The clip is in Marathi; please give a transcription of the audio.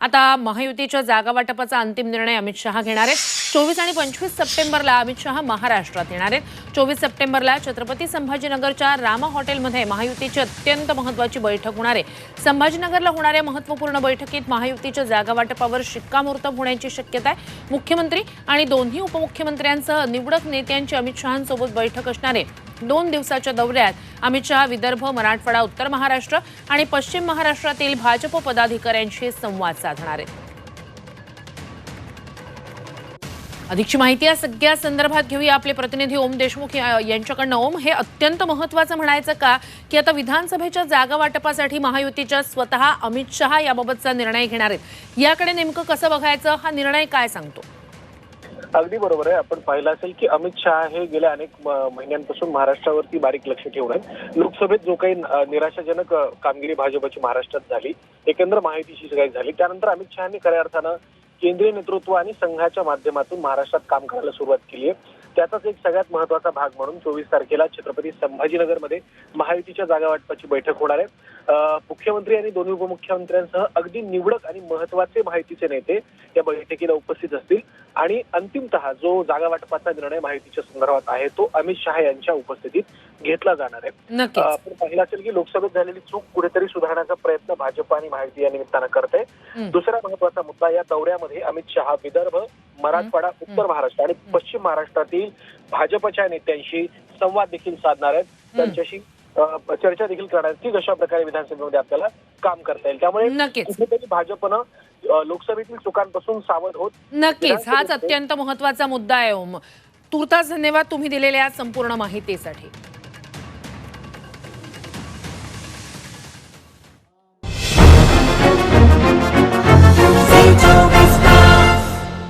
आता महायुतीच्या जागा वाटपाचा अंतिम निर्णय अमित शहा घेणार आहेत. चोवीस आणि पंचवीस सप्टेंबरला अमित शहा महाराष्ट्रात येणार आहेत. चोवीस सप्टेंबरला छत्रपती संभाजीनगरच्या रामा हॉटेलमध्ये महायुतीची अत्यंत महत्वाची बैठक होणार आहे. संभाजीनगरला होणाऱ्या महत्त्वपूर्ण बैठकीत महायुतीच्या जागा वाटपावर शिक्कामोर्तब होण्याची शक्यता आहे. मुख्यमंत्री आणि दोन्ही उपमुख्यमंत्र्यांसह निवडक नेत्यांची अमित शहांसोबत बैठक असणार आहे. दोन दिवसाच्या दौऱ्यात अमित शहा विदर्भ मराठवाडा उत्तर महाराष्ट्र आणि पश्चिम महाराष्ट्रातील भाजप पदाधिकाऱ्यांशी संवाद साधणार आहेत. अधिकची माहिती या सगळ्या संदर्भात घेऊया. आपले प्रतिनिधी ओम देशमुख यांच्याकडनं. ओम हे अत्यंत महत्वाचं म्हणायचं का? की आता विधानसभेच्या जागा वाटपासाठी महायुतीच्या स्वतः अमित शहा याबाबतचा निर्णय घेणार आहेत. याकडे नेमकं कसं बघायचं? हा निर्णय काय सांगतो? अगदी बरोबर आहे. आपण पाहिलं असेल की अमित शहा हे गेल्या अनेक म- महिन्यांपासून महाराष्ट्रावरती बारीक लक्ष ठेवून आहेत. लोकसभेत जो काही निराशाजनक कामगिरी भाजपची महाराष्ट्रात झाली एकंदर माहितीशी काही झाली. त्यानंतर अमित शहानी खऱ्या अर्थानं केंद्रीय नेतृत्व आणि संघाच्या माध्यमातून महाराष्ट्रात काम करायला सुरुवात केली आहे. त्याचाच एक सगळ्यात महत्त्वाचा भाग म्हणून चोवीस तारखेला छत्रपती संभाजीनगरमध्ये महायुतीच्या जागा वाटपाची बैठक होणार आहे. मुख्यमंत्री आणि दोन्ही उपमुख्यमंत्र्यांसह अगदी निवडक आणि महत्त्वाचे माहितीचे नेते या बैठकीला उपस्थित असतील. आणि अंतिमतः जो जागा वाटपाचा निर्णय माहितीच्या संदर्भात आहे तो अमित शहा यांच्या उपस्थितीत घेतला जाणार आहे. आपण पाहिलं असेल की लोकसभेत झालेली चूक कुठेतरी सुधारण्याचा प्रयत्न भाजप आणि माहिती या निमित्तानं करते. दुसरा महत्त्वाचा मुद्दा या दौऱ्यामध्ये अमित शहा विदर्भ मराठवाडा उत्तर महाराष्ट्र आणि पश्चिम महाराष्ट्रातील भाजपच्या नेत्यांशी संवाद देखील साधणार आहेत. त्यांच्याशी चर्चा देखील करणार की कशा प्रकारे विधानसभेमध्ये आपल्याला काम करता येईल. त्यामुळे कुठेतरी भाजपनं लोकसभेतील चुकांपासून सावध होत नक्कीच. हाच अत्यंत महत्त्वाचा मुद्दा आहे ओम. तुर्तास धन्यवाद तुम्ही दिलेल्या संपूर्ण माहितीसाठी.